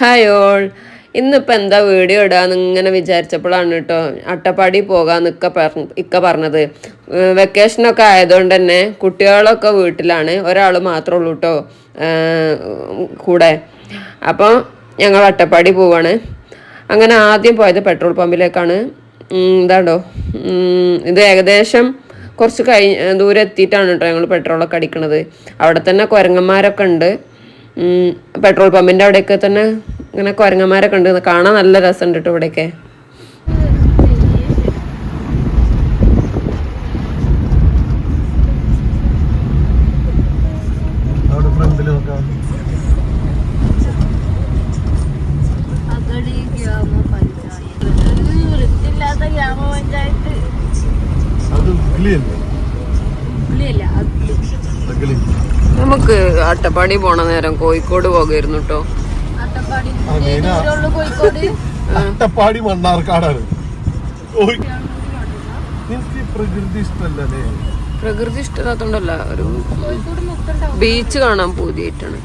Hi all ഇന്നിപ്പോൾ എന്താ video ഇടാന്ന് ഇങ്ങനെ വിചാരിച്ചപ്പോഴാണ് കേട്ടോ അട്ടപ്പാടി പോകാന്ന് ഇക്ക പറഞ്ഞ ഇക്ക പറഞ്ഞത്. വെക്കേഷനൊക്കെ ആയതുകൊണ്ട് തന്നെ കുട്ടികളൊക്കെ വീട്ടിലാണ്. ഒരാൾ മാത്രമേ ഉള്ളൂ കേട്ടോ കൂടെ. അപ്പോൾ ഞങ്ങൾ അട്ടപ്പാടി പോവാണ്. അങ്ങനെ ആദ്യം പോയത് പെട്രോൾ പമ്പിലേക്കാണ് ഇതാണ്ടോ? ഇത് ഏകദേശം കുറച്ച് കഴിഞ്ഞ് ദൂരെ എത്തിയിട്ടാണ് കേട്ടോ ഞങ്ങൾ പെട്രോളൊക്കെ അടിക്കണത്. അവിടെ തന്നെ കുരങ്ങന്മാരൊക്കെ ഉണ്ട്. പെട്രോൾ പമ്പിന്റെ അവിടെയൊക്കെ തന്നെ ഇങ്ങനെ കുരങ്ങന്മാരൊക്കെ ഉണ്ട്. കാണാൻ നല്ല രസമുണ്ട് കേട്ടോ ഇവിടെയൊക്കെ. അത് ഉഗ്ലിയല്ലേ പുള്ളിയല്ല അഗ്ലി. നമുക്ക് അട്ടപ്പാടി പോണ നേരം കോഴിക്കോട് പോകായിരുന്നു കേട്ടോ അട്ടപ്പാടി മണ്ണാർക്കാടാണ്. പ്രകൃതി ഇഷ്ടല്ലേ പ്രകൃതി ഇഷ്ടമില്ലാത്തോണ്ടല്ല ഒരു ബീച്ച് കാണാൻ പൂതിയായിട്ടാണ്.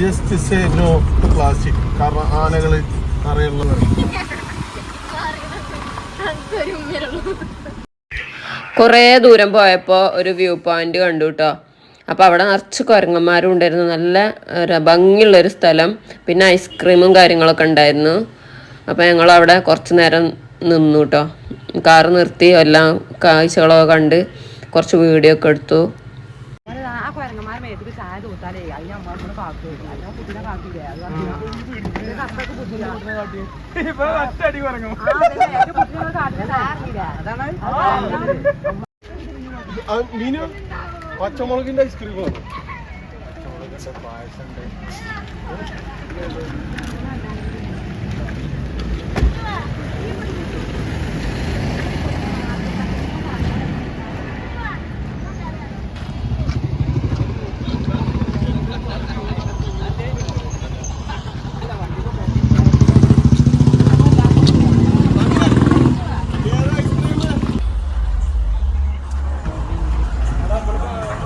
ജസ്റ്റ് സേ നോ പ്ലാസ്റ്റിക് കാരണം കുറേ ദൂരം പോയപ്പോൾ ഒരു വ്യൂ പോയിന്റ് കണ്ടു കേട്ടോ അപ്പോൾ അവിടെ നിറച്ച് കുരങ്ങന്മാരും ഉണ്ടായിരുന്നു. നല്ല ഒരു ഭംഗിയുള്ളൊരു സ്ഥലം. പിന്നെ ഐസ്ക്രീമും കാര്യങ്ങളൊക്കെ ഉണ്ടായിരുന്നു. അപ്പോൾ ഞങ്ങൾ അവിടെ കുറച്ച് നേരം നിന്നു കേട്ടോ കാറ് നിർത്തി എല്ലാം കാഴ്ചകളൊക്കെ കണ്ട് കുറച്ച് വീഡിയോ ഒക്കെ എടുത്തു. ആ കുരങ്ങന്മാരെ മേത്തേക്ക് പച്ചമുളകിന്റെ പായസം ഉണ്ട് കാക്കും അതിനെ കുട്ടിനെ കാക്കില്ലേ അത് കറക്റ്റ് അതാണ് മീനു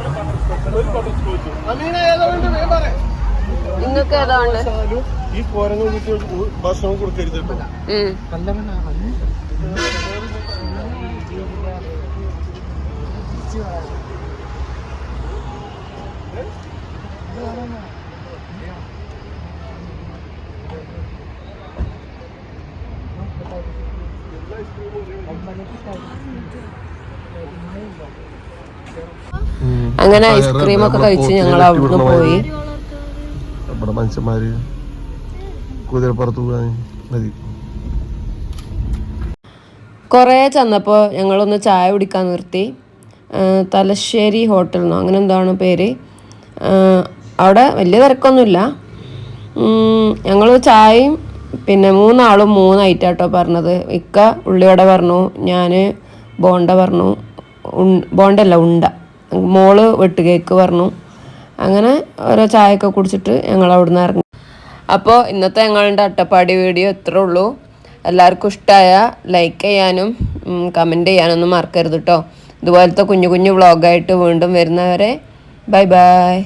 പച്ചമുളകിന്റെ ഐസ്ക്രീം നിങ്ങൾക്ക് ഏതാണ്ട് ഈ പോരങ്ങൾ വീട്ടിൽ ഭക്ഷണം കൊടുക്കരുത് കേട്ടോ. അങ്ങനെ ഐസ്ക്രീം ഒക്കെ കഴിച്ച് ഞങ്ങൾ അവിടുന്ന് പോയി. നമ്മുടെ മനുഷ്യന്മാര് കുതിരപ്പുറത്ത് പോകാൻ മതി. കുറേ ചെന്നപ്പോൾ ഞങ്ങളൊന്ന് ചായ കുടിക്കാൻ നിർത്തി. തലശ്ശേരി ഹോട്ടൽ എന്നോ അങ്ങനെ എന്താണ് പേര്. അവിടെ വലിയ തിരക്കൊന്നുമില്ല. ഞങ്ങൾ ചായയും പിന്നെ മൂന്നാളും മൂന്നായിട്ടാട്ടോ പറഞ്ഞത്. ഇക്ക ഉള്ളിയോടെ പറഞ്ഞു ഞാൻ ബോണ്ട പറഞ്ഞു. ബോണ്ടല്ല ഉണ്ട. മോൾ വെട്ടുകേക്ക് പറഞ്ഞു. അങ്ങനെ ഓരോ ചായയൊക്കെ കുടിച്ചിട്ട് ഞങ്ങൾ അവിടുന്ന് ഇറങ്ങി. അപ്പോൾ ഇന്നത്തെ ഞങ്ങളുടെ അട്ടപ്പാടി വീഡിയോ ഇത്രേ ഉള്ളൂ. എല്ലാവർക്കും ഇഷ്ടമായ ലൈക്ക് ചെയ്യാനും കമന്റ് ചെയ്യാനൊന്നും മറക്കരുത് കേട്ടോ ഇതുപോലത്തെ കുഞ്ഞു കുഞ്ഞു വ്ളോഗായിട്ട് വീണ്ടും വരുന്നവരെ ബൈ ബൈ